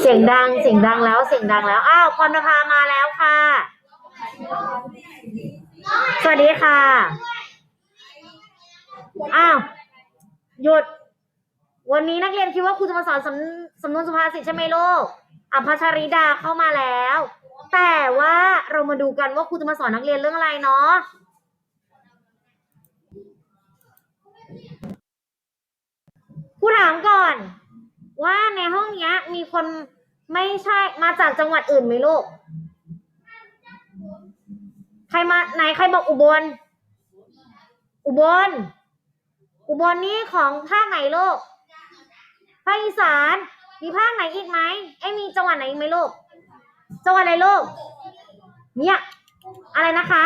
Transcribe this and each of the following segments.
เสียงดังเสียงดังแล้วเสียงดังแล้ว อ้าวพรณภามาแล้วค่ะ สวัสดีค่ะ อ้าว หยุด วันนี้นักเรียนคิดว่าครูจะมาสอนสำสำนวนสุภาษิตใช่ไหมลูกอัภชริดาเข้ามาแล้ว แต่ว่าเรามาดูกันว่าครูจะมาสอนนักเรียนเรื่องอะไรเนาะครูถามก่อน ว่าในห้องนี้มีคนไม่ใช่มาจากจังหวัดอื่นไหมลูก ใครมาไหนใครบอกอุบล อุบล อุบลนี่ของภาคไหนลูก ภาคอีสาน มีภาคไหนอีกไหมไอ้มีจังหวัดไหนอีกไหมลูก จังหวัดอะไรลูก เนี่ย อะไรนะคะ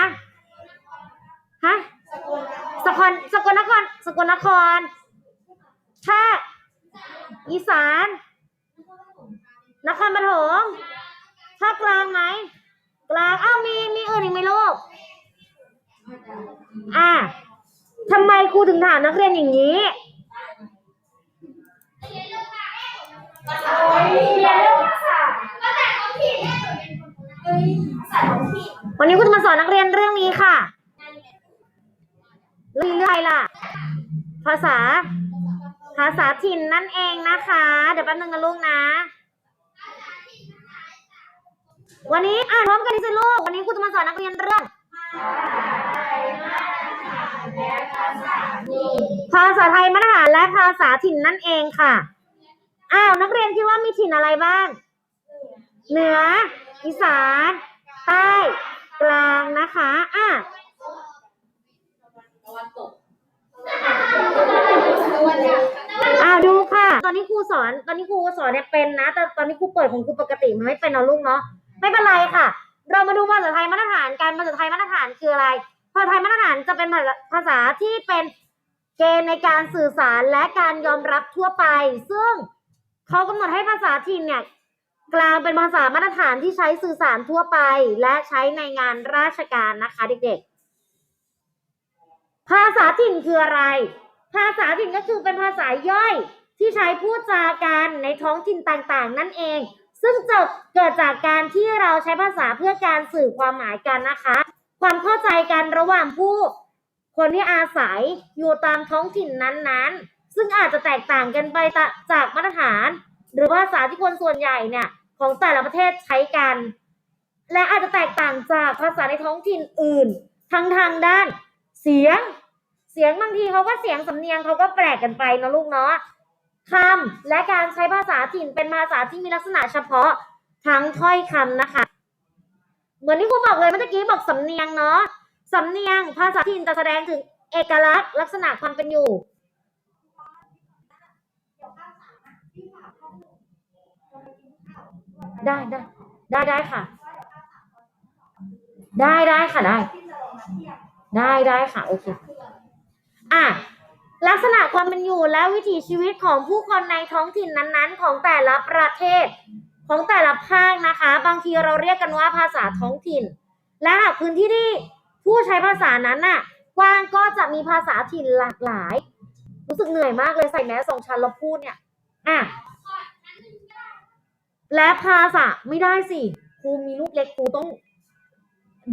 ฮะ สกล สกลนคร สกลนครภา อีสาน นครปฐมภาคกลางไหม กลาง อ้าว มี มีอื่นอีกไหมลูก อ่าทำไมครูถึงถามนักเรียนอย่างนี้วันนี้ครูจะมาสอนนักเรียนเรื่องนี้ค่ะเรื่องอะไรล่ะ ภาษาภาษาถิ่นนั่นเองนะคะ เดี๋ยวแป๊บนึงนะลูกนะ วันนี้อ่านพร้อมกันดิสิลูก วันนี้ครูจะมาสอนนักเรียนเรื่องภาษาไทยมาตรฐานและภาษาถิ่นนั่นเองค่ะ อ้าวนักเรียนคิดว่ามีถิ่นอะไรบ้าง เหนือ อีสาน ใต้ กลางนะคะ อะอ่าดูค่ะ ต อนนี้ครูสอน ตอนนี้ครูสอนเนี่ยเป็นนะ แต่ตอนนี้ครูเปิดของครูปกติมันไม่เป็นเนาะลูกเนาะ ไม่เป็นไรค่ะ เรามาดูภาษาไทยมาตรฐานกันภาษาไทยมาตรฐานคืออะไร ภาษาไทยมาตรฐานจะเป็นภาษาที่เป็นเกณฑ์ในการสื่อสารและการยอมรับทั่วไป ซึ่งเขากำหนดให้ภาษาถิ่นเนี่ยกลางเป็นภาษามาตรฐานที่ใช้สื่อสารทั่วไป และใช้ในงานราชการนะคะเด็กๆ ภาษาถิ่นคืออะไร ภาษาถิ่นก็คือเป็นภาษาย่อย ที่ใช้พูดจากันในท้องถิ่นต่างๆ นั่นเอง ซึ่งจะเกิดจากการที่เราใช้ภาษาเพื่อการสื่อความหมายกันนะคะ ความเข้าใจกันระหว่างผู้ คนที่อาศัยอยู่ตามท้องถิ่นนั้นๆ ซึ่งอาจจะแตกต่างกันไปจากมาตรฐาน หรือภาษาที่คนส่วนใหญ่เนี่ยของแต่ละประเทศใช้กัน และอาจจะแตกต่างจากภาษาในท้องถิ่นอื่นทั้งทางด้าน เสียง เสียงบางทีเขาก็เสียงสำเนียงเขาก็แปลกกันไปนะลูกเนาะ คำและการใช้ภาษาถิ่นเป็นภาษาที่มีลักษณะเฉพาะทั้งถ้อยคำนะคะ เหมือนที่ครูบอกเลยเมื่อกี้บอกสำเนียงเนาะสำเนียงภาษาถิ่นจะแสดงถึงเอกลักษณ์ ลักษณะความเป็นอยู่ได้ได้ได้ได้ค่ะ ได้ได้ค่ะได้ ได้ได้ค่ะโอเคอะ ลักษณะความเป็นอยู่และวิถีชีวิตของผู้คนในท้องถิ่นนั้นๆ ของแต่ละประเทศ ของแต่ละภาคนะคะ บางทีเราเรียกกันว่าภาษาท้องถิ่น และหากพื้นที่ที่ผู้ใช้ภาษานั้นน่ะกว้างก็จะมีภาษาถิ่นหลากหลาย รู้สึกเหนื่อยมากเลยใส่แมสสองชั้นแล้วพูดเนี่ยอะและภาษาไม่ได้สิครูมีลูกเล็กครูต้อง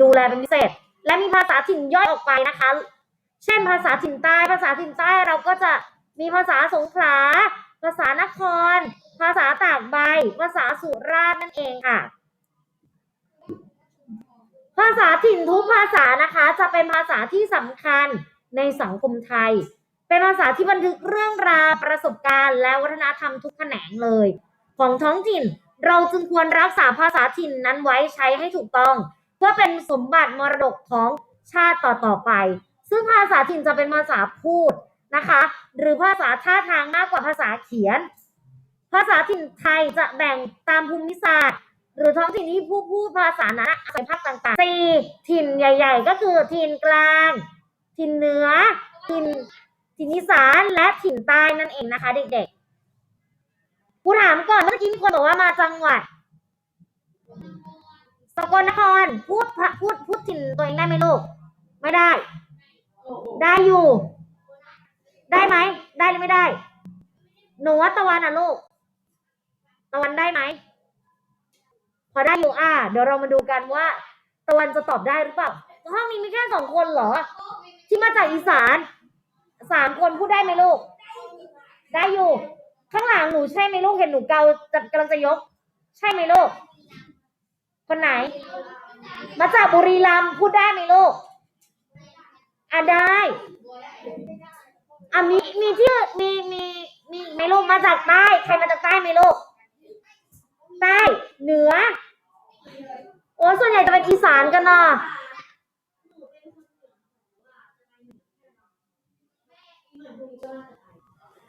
ดูแลเป็นพิเศษ และมีภาษาถิ่นย่อยออกไปนะคะ เช่นภาษาถิ่นใต้ ภาษาถิ่นใต้เราก็จะมีภาษาสงขลา ภาษานคร ภาษาตากใบ ภาษาสุราษฎร์นั่นเองค่ะ ภาษาถิ่นทุกภาษานะคะ จะเป็นภาษาที่สำคัญในสังคมไทย เป็นภาษาที่บันทึกเรื่องราวประสบการณ์ และวัฒนธรรมทุกแขนงเลย ของท้องถิ่นเราจึงควรรักษาภาษาถิ่นนั้นไว้ใช้ให้ถูกต้อง เพื่อเป็นสมบัติมรดกของชาติต่อๆไป ซึ่งภาษาถิ่นจะเป็นภาษาพูดนะคะ หรือภาษาท่าทางมากกว่าภาษาเขียน ภาษาถิ่นไทยจะแบ่งตามภูมิศาสตร์ หรือท้องถิ่นที่ผู้พูดภาษานั้นอาศัยภาคต่างๆสี่ถิ่นใหญ่ ๆ ก็คือถิ่นกลาง ถิ่นเหนือ ถิ่นถิ่นอีสานและถิ่นใต้นั่นเองนะคะ เด็กๆกูถามก่อนเมื่อกี้มีคนบอกว่ามาจังหวัดสกลนครพูดพูดพูดถิ่นตัวเองได้ไหมลูกไม่ได้ ได้อยู่ ได้ไหม ได้หรือไม่ได้ หนูวัดตะวันอะลูก ตะวันได้ไหม พอได้อยู่อะเดี๋ยวเรามาดูกันว่า ตะวันจะตอบได้หรือเปล่า ห้องนี้มีแค่สองคนเหรอ ที่มาจากอีสาน สามคนพูดได้ไหมลูก ได้อยู่ ข้างหลังหนูใช่ไหมลูก เห็นหนูเกาจะกำลังจะยก ใช่ไหมลูก คนไหน มาจากบุรีรัมย์พูดได้ไหมลูก อะได้อะมีมีที่มีมีมีไหมลูกมาจากใต้ใครมาจากใต้ไหมลูกใต้เหนือโอ้ส่วนใหญ่จะเป็นอีสานกันเนาะ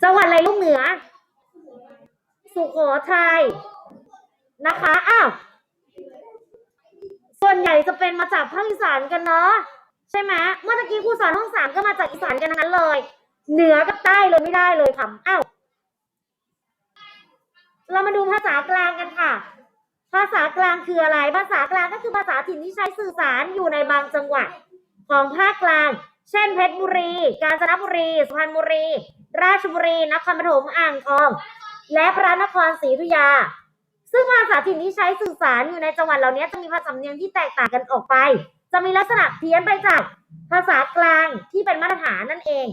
จังหวัดอะไรลูกเหนือ สุโขทัยนะคะ อ้าว ส่วนใหญ่จะเป็นมาจากภาคอีสานกันเนาะ ใช่ไหมเมื่อตะกี้ครูสอนห้องสามก็มาจากอีสานกันทั้งนั้นเลย เหนือกับใต้เลยไม่ได้เลยค่ะอ้าวเรามาดูภาษากลางกันค่ะ ภาษากลางคืออะไร ภาษากลางก็คือภาษาถิ่นที่ใช้สื่อสารอยู่ในบางจังหวัดของภาคกลาง เช่น เพชรบุรี กาญจนบุรี สุพรรณบุรี ราชบุรี นครปฐม อ่างทอง และพระนครศรีอยุธยา ซึ่งภาษาถิ่นที่ใช้สื่อสารอยู่ในจังหวัดเหล่านี้จะมีภาษาสำเนียงที่แตกต่างกันออกไป จะมีลักษณะเพี้ยนไปจากภาษากลางที่เป็นมาตรฐานนั่นเอง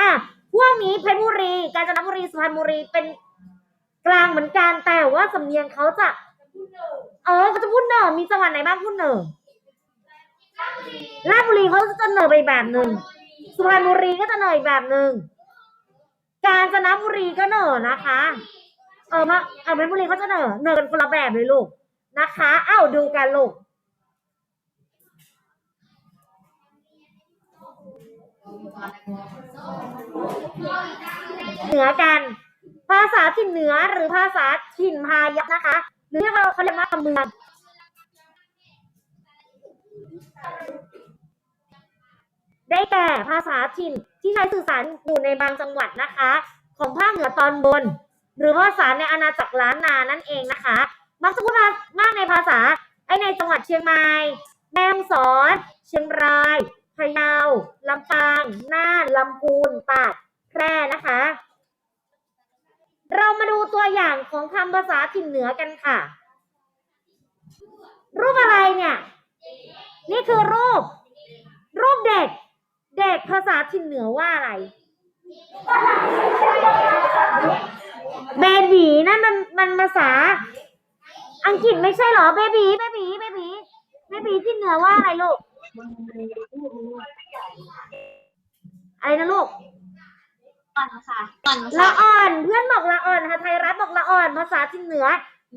อะ พวกนี้เพชรบุรี กาญจนบุรี สุพรรณบุรี เป็นกลางเหมือนกัน แต่ว่าสำเนียงเขาจะ เออเขาจะพูดเหน่อมีจังหวัดไหนบ้างพูดเหน่อราชบุรีเขาจะเหน่อไปแบบหนึ่ง สุพรรณบุรีก็จะเหน่ออีกแบบหนึ่ง กาญจนบุรีก็เหน่อนะคะ เออมาเออเพชรบุรีเขาจะเหน่อเหน่อกันคนละแบบเลยลูก นะคะ เอ้าดูกันลูก เหนือกัน ภาษาถิ่นเหนือหรือภาษาถิ่นพายัพนะคะ หรือเขาเขาเรียกว่าคำเมืองได้แก่ภาษาถิ่นที่ใช้สื่อสารอยู่ในบางจังหวัดนะคะ ของภาคเหนือตอนบน หรือภาษาในอาณาจักรล้านนานั่นเองนะคะมักจะพูดมากในภาษาไอในจังหวัดเชียงใหม่แม่ฮ่องสอน เชียงราย พะเยาลำปางน่านลำพูนตากแพร่นะคะ เรามาดูตัวอย่างของคำภาษาถิ่นเหนือกันค่ะ รูปอะไรเนี่ย นี่คือรูป รูปเด็ก เด็กภาษาถิ่นเหนือว่าอะไรเบบีนั่นมันมันภาษา อังกฤษไม่ใช่หรอเบบีเบบีเบบีเบบีที่เหนือว่าอะไรลูก อะไรนะลูกก่อนค่ะก่อนละค่ะอ่อนเพื่อนบอกละอ่อนค่ะไทยรัฐบอกละอ่อน ภาษาที่เหนือ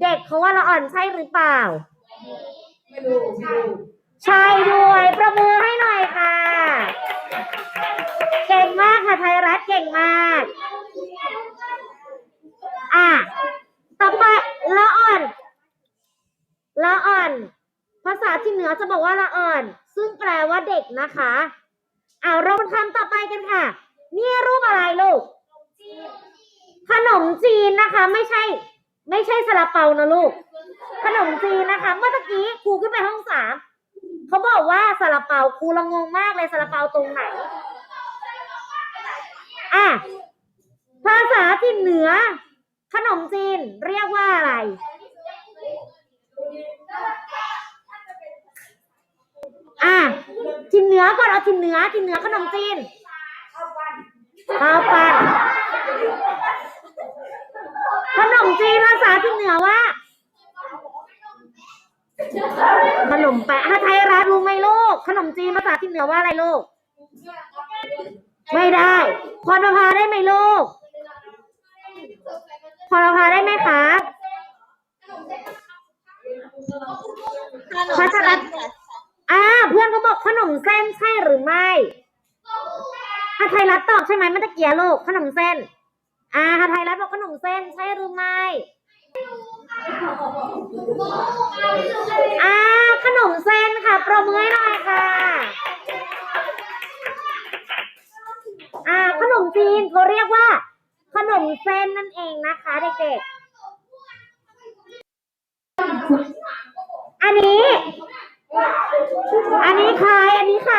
เด็กเขาว่าละอ่อนใช่หรือเปล่าใช่ด้วยประมือให้หน่อยค่ะ เก่งมากค่ะไทยรัฐเก่งมาก อะต่อไปละอ่อนละอ่อน ภาษาที่เหนือจะบอกว่าละอ่อน ซึ่งแปลว่าเด็กนะคะเอาเรามาทำต่อไปกันค่ะ นี่รูปอะไรลูก ขนมจีนนะคะ ไม่ใช่ ไม่ใช่ซาลาเปานะลูก ขนมจีนนะคะ เมื่อกี้ครูขึ้นไปห้องสามเขาบอกว่าซาลาเปาครูละงงมากเลยซาลาเปาตรงไหนอะภาษาที่เหนือ ขนมจีนเรียกว่าอะไร อะทินเหนือก่อนเอาทินเหนือทินเหนือขนมจีนข้าวปั้นขนมจีนภาษาทินเหนือว่าขนมแปะถ้าไทยรัฐรู้ไหมลูก ขนมจีนภาษาทินเหนือว่าอะไรลูก ไม่ได้พรประภาได้ไหมลูกพรประภาได้ไหมคะพัชรัตน์ อ่าเพื่อนเขาบอกขนมเส้นใช่หรือไม่ถ้าไทยรัฐตอบใช่ไหมเมื่อตะเกียลูกขนมเส้น อ่าถ้าไทยรัฐบอกขนมเส้นใช่หรือไม่อ่าขนมเส้นค่ะประมือให้หน่อยค่ะ อ่าขนมจีนเขาเรียกว่า ขนมเส้นนั่นเองนะคะเด็กๆ อันนี้ อันนี้ใคร อันนี้ใคร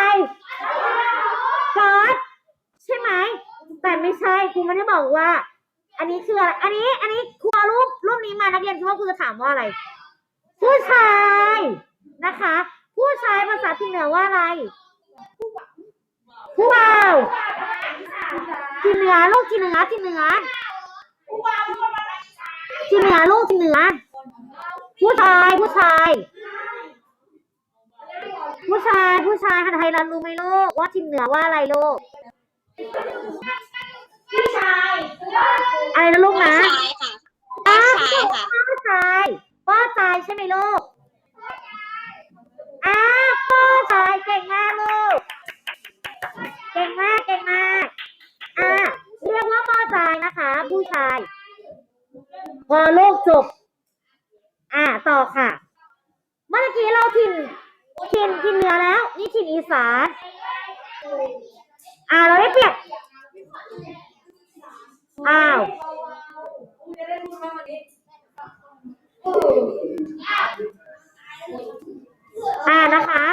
ก๊อตใช่ไหม แต่ไม่ใช่ครูไม่ได้ บอกว่า อันนี้คืออะไร อันนี้ อันนี้ครูเอารูปรูปนี้มานักเรียนคิดว่าครูจะถามว่าอะไร ผู้ชายนะคะ ผู้ชายภาษาที่เหนือว่าอะไร ผู้บ่าวที่เหนือลูกที่เหนือที่เหนือที่เหนือลูกที่เหนือ ผู้ชายผู้ชาย ผู้ชายผู้ชายหันไทยรันรู้ไหมลูกว่าที่เหนือว่าอะไรลูก อะไรนะลูกนะชายค่ะชายค่ะป้าชายป้าชายใช่ไหมลูกอ้าป้าชายเก่งมากลูก เก่งมากเก่งมากอ่าเรียกว่าป้าชายนะคะ ผู้ชาย พอลูกจบอ่าต่อค่ะ เมื่อกี้เราถิ่นถิ่นถิ่นเหนือแล้ว นี่ถิ่นอีสานอ่าเราได้เปรียบ อ้าวอ่านะคะ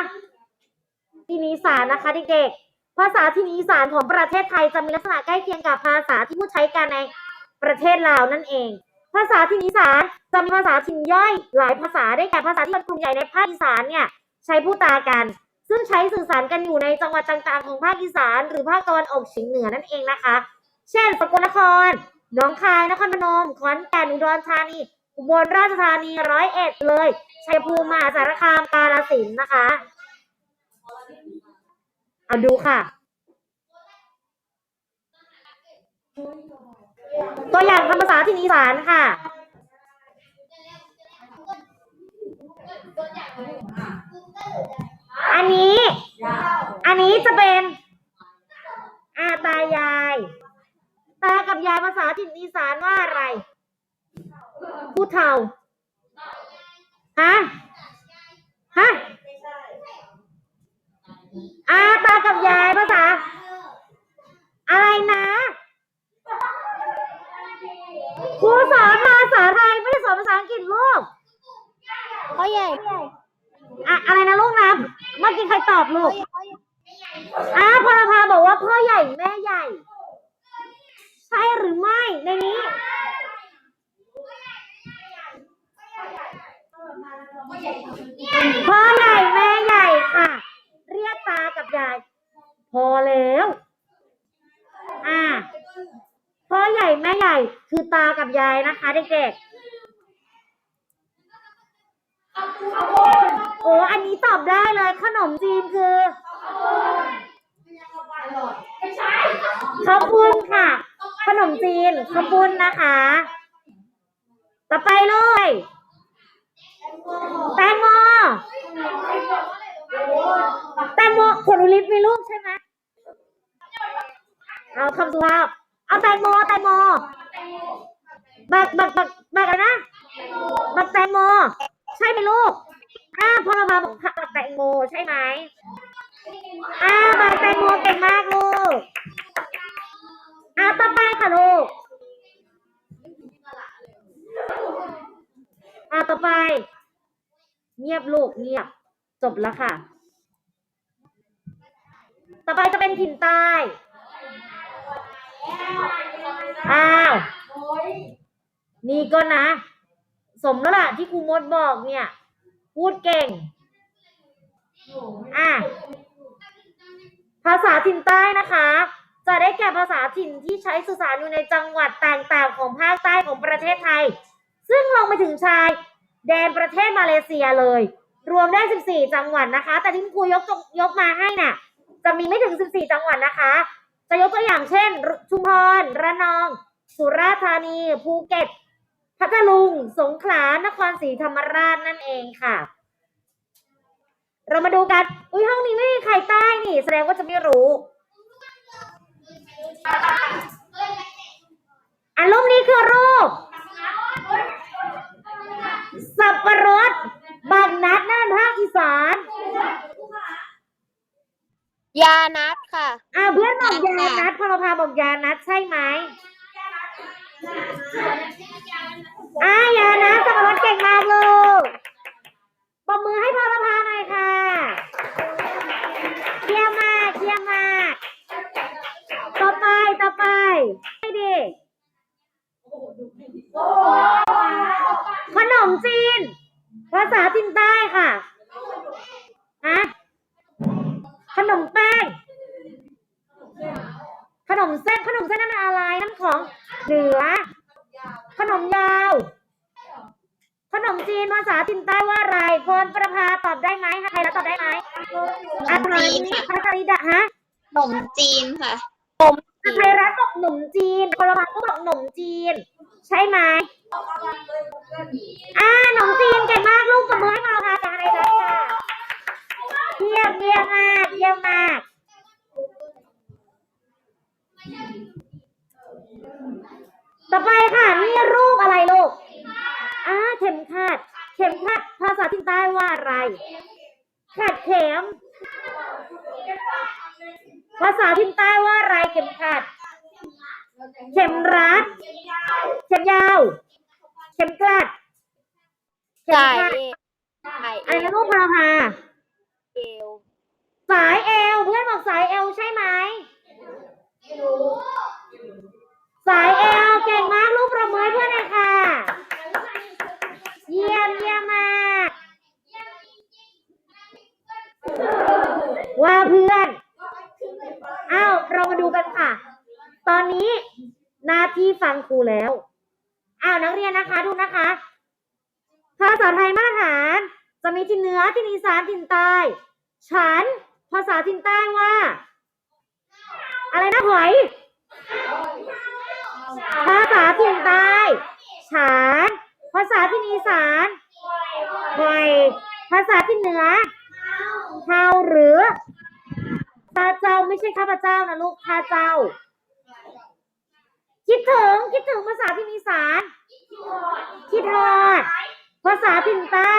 ทีนีสานนะคะเด็กๆ ภาษาที่นีสานของประเทศไทยจะมีลักษณะใกล้เคียงกับภาษาที่พูดใช้กันในประเทศลาวนั่นเอง ภาษาที่นีสานจะมีภาษาถิ่นย่อยหลายภาษาได้แก่ภาษาที่เป็นกลุ่มใหญ่ในภาคอีสานเนี่ยใช้พูดตากัน ซึ่งใช้สื่อสารกันอยู่ในจังหวัดต่างๆ ของภาคอีสาน หรือภาคตะวันออกเฉียงเหนือนั่นเองนะคะ เช่นสกลนครหนองคายนครพนมขอนแก่นอุดรธานี อุบลราชธานีร้อยเอ็ดเลยชัยภูมิมหาสารคามกาฬสินธุ์นะคะเอาดูค่ะ ตัวอย่างคำภาษาที่นอีสานค่ะอันนี้ อันนี้จะเป็นอาตายาย ตากับยายภาษาถิ่นอีสานว่าอะไร ผู้เฒ่า ฮะ ฮะอาตากับยายภาษา อะไรนะครูสอนภาษาไทยไม่ได้สอนภาษาอังกฤษลูกพ่อใหญ่ อะอะไรนะลูกนะเมื่อกี้ใครตอบลูกอ่าพลพาบอกว่าพ่อใหญ่แม่ใหญ่ ใช่หรือไม่ในนี้ พ่อใหญ่แม่ใหญ่ค่ะ เรียกตากับยาย พอแล้ว อ่า พ่อใหญ่แม่ใหญ่ คือตากับยายนะคะเด็กๆ โอ้อันนี้ตอบได้เลยขนมจีนคือข้าวปุ้นค่ะ ขนมจีนข้าวปุ้นนะคะ ต่อไปเลยแตงโมแตงโมผลอุลิฟมีลูกใช่ไหมเอาคำสุภาพเอาแตงโมแตงโมบักบักบักบักอะไรนะบักแตงโม ใช่ไหมลูกอ้าพอเรามาบอกบักแตงโมใช่ไหมอ้าบักแตงโมเก่งมากลูกอ้าต่อไปค่ะลูกอ่าต่อไป เงียบลูกเงียบ จบแล้วค่ะ ต่อไปจะเป็นถิ่นใต้อ้าว นี่ก็นะ สมแล้วล่ะที่ครูมดบอกเนี่ย พูดเก่ง อะ ภาษาถิ่นใต้นะคะ จะได้แก่ภาษาถิ่นที่ใช้สื่อสารอยู่ในจังหวัดต่างๆ ของภาคใต้ของประเทศไทย ซึ่งลงไปถึงชาย แดนประเทศมาเลเซียเลย รวมได้ 14 จังหวัดนะคะ แต่ที่ครูยกยกมาให้น่ะ จะมีไม่ถึง 14 จังหวัดนะคะ จะยกตัวอย่างเช่น ชุมพร ระนอง สุราษฎร์ธานี ภูเก็ต พัทลุง สงขลา นครศรีธรรมราชนั่นเองค่ะ เรามาดูกัน อุ้ยห้องนี้ไม่มีใครใต้นี่ แสดงว่าจะไม่รู้อันรูปนี้คือรูป สับปะรดบางนัดนั่นภาคอีสานยานัดค่ะ อ่าเพื่อนบอกยานัดพลพาบอกยานัดใช่ไหม อ่ายานัดสับปะรดเก่งมากลูกปรบมือให้พลพาหน่อยค่ะ เยี่ยมมากเยี่ยมมาก ต่อไปต่อไปให้ดีขนมจีน ภาษาจีนใต้ค่ะฮะขนมแป้ง ขนมเส้นขนมเส้นนั่นอะไรนั่นของเหนือ ขนมยาว ขนมจีนภาษาจีนใต้ว่าอะไรพรประภาตอบได้ไหมใครแล้วตอบได้ไหมขนมจีนค่ะภาษาลิดะฮะขนมจีนค่ะไทยรัฐบอกหนมจีนพลพันธ์ก็บอกหนมจีน ใช่ไหมอ่าหนมจีนเก่งมากลูกกับมือให้มาค่ะจากไทยรัฐค่ะเยี่ยมเยี่ยมมากเยี่ยมมาก ต่อไปค่ะนี่รูปอะไรลูกอ่าเข็มขัด เข็มขัดภาษาที่ใต้ว่าอะไร ขัดเข็ม ภาษาที่ใต้ว่าอะไรเข็มขัด เข็มรัด เข็มยาว เข็มกลัด เข็มสายขัดสายอะไรนะลูกพาพาเอวสายเอวเพื่อนบอกสายเอวใช่ไหม สายเอวเก่งมากลูกประมือเพื่อนเลยค่ะ เยี่ยมเยี่ยมมากว่าเพื่อน อ้าวเรามาดูกันค่ะ ตอนนี้หน้าที่ฟังครูแล้ว อ้าวนักเรียนนะคะดูนะคะ ภาษาไทยมาตรฐาน จะมีที่เหนือที่อีสานที่ใต้ ฉัน ภาษาที่ใต้ว่า อะไรนะหอย ภาษาที่ใต้ฉันภาษาที่อีสานหอยภาษาที่เหนือเฮาหรือข้าเจ้าไม่ใช่ข้าพเจ้านะลูกข้าเจ้า คิดถึงคิดถึงภาษาที่อีสานคิดทอดภาษาถิ่นใต้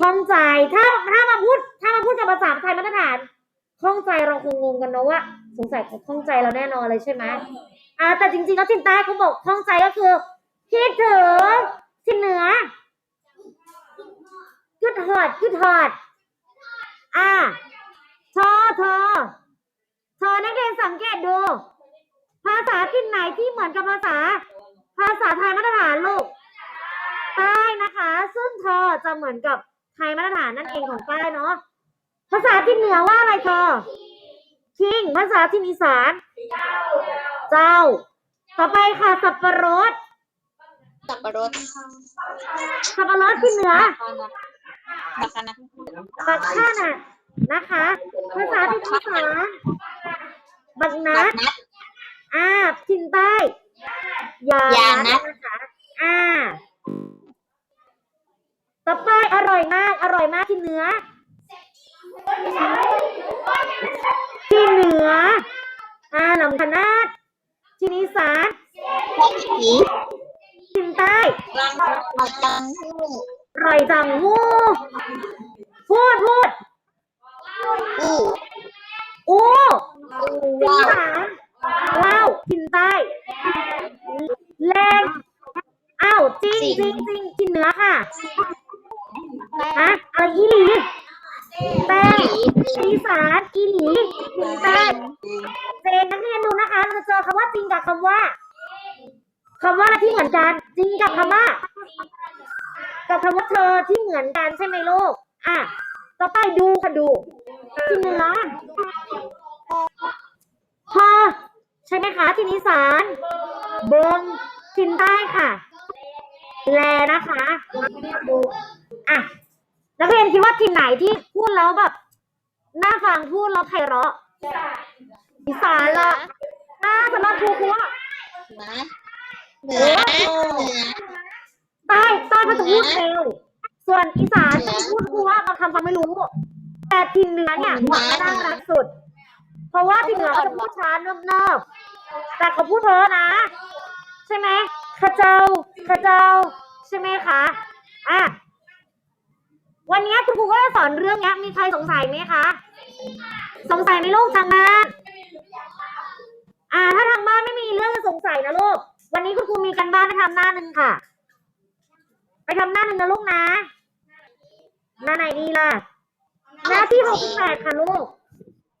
คล่องใจถ้าถ้ามาพูดถ้ามาพูดกับภาษาไทยมาตรฐาน คล่องใจเราคงงงกันเนอะว่า สงสัยเขาคล่องใจเราแน่นอนเลยใช่ไหมอ่าแต่จริงๆแล้วถิ่นใต้เขาบอกคล่องใจก็คือคิดถึงถิ่เหนือคิดทอดคิดทอดอ่าทอทอทอนักเรียนสังเกตดู ภาษาที่ไหนที่เหมือนกับภาษา ภาษาไทยมาตรฐานลูกใต้นะคะ ซึ่งเธอจะเหมือนกับไทยมาตรฐานนั่นเองของใต้เนาะ ภาษาที่เหนือว่าอะไรเธอคิง ภาษาที่อีสาน เจ้า ต่อไปค่ะสับปะรด สับปะรดสับปะรดที่เหนือบักนะบักข้าน่ะนะคะ ภาษาที่อีสานบักนับัดกนัดอ่าถิ่นใต้ยายานัดนะคะอ่า ต่อไปอร่อยมาก อร่อยมากที่เหนือ ที่เหนืออ่าลำคนาดที่อีสานแค่ผีถิ่นใต้รังจังหู้รอยจังหู้พูดพูดอู้อู้อู้ถิ่นสานว้าวถิ่นใต้แรงอ้าวจริงจริงจริงถิ่นเหนือค่ะฮะอะไรอีหลี แป้งอีสานอีหลีแป้งเจนนักเรียนดูนะคะเราจะเจอคำว่าจริงกับคำว่าคำว่าอะไรที่เหมือนกันจริงกับคำว่า กับคำว่าเธอที่เหมือนกันใช่ไหมลูกอะต่อไปดูค่ะดูที่เหนือพอใช่ไหมคะที่นิสานเบงทินใต้ค่ะ แลนะคะดูอะ นักเรียนคิดว่าทีมไหนที่พูดแล้วแบบน่าฟังพูดแล้วไพเราะอีสานละอ่าสำหรับครูครูว่าเหนือเหนือเหนือใต้ใต้เขาจะพูดเร็วส่วนอีสานจะพูดครูว่าบางคำฟังไม่รู้ แต่ทีมเหนือเนี่ยน่ารักสุด เพราะว่าทีมเหนือเขาจะพูดช้าเนิบๆแต่เขาพูดเพราะนะ ใช่ไหมข้าเจ้าข้าเจ้าใช่ไหมคะอะ วันนี้คุณครูก็จะสอนเรื่องนี้มีใครสงสัยไหมคะ สงสัยไหมลูกทางบ้าน อ่า ถ้าทางบ้านไม่มีเรื่องสงสัยนะลูก วันนี้คุณครูมีกันบ้านให้ทำหน้าหนึ่งค่ะ ไปทำหน้าหนึ่งนะลูกนะ หน้าไหนดีล่ะ หน้าที่หกสิบแปดค่ะลูก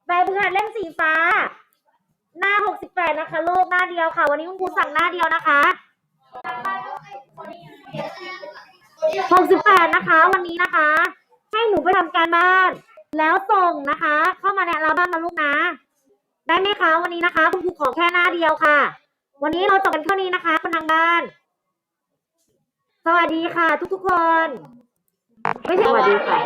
ใบเบื่อเล่มสีฟ้า หน้าหกสิบแปดนะคะลูกหน้าเดียวค่ะ วันนี้คุณครูสั่งหน้าเดียวนะคะ หกสิบแปดนะคะ วันนี้นะคะ ให้หนูไปทำการบ้าน แล้วส่งนะคะ เข้ามาในเราบ้านะลูกนะ ได้ไหมคะ วันนี้นะคะคุณครูขอแค่หน้าเดียวค่ะ วันนี้เราจบกันเท่านี้นะคะคนทางบ้าน สวัสดีค่ะ ทุกๆคน ไม่ใช่สวัสดีค่ะ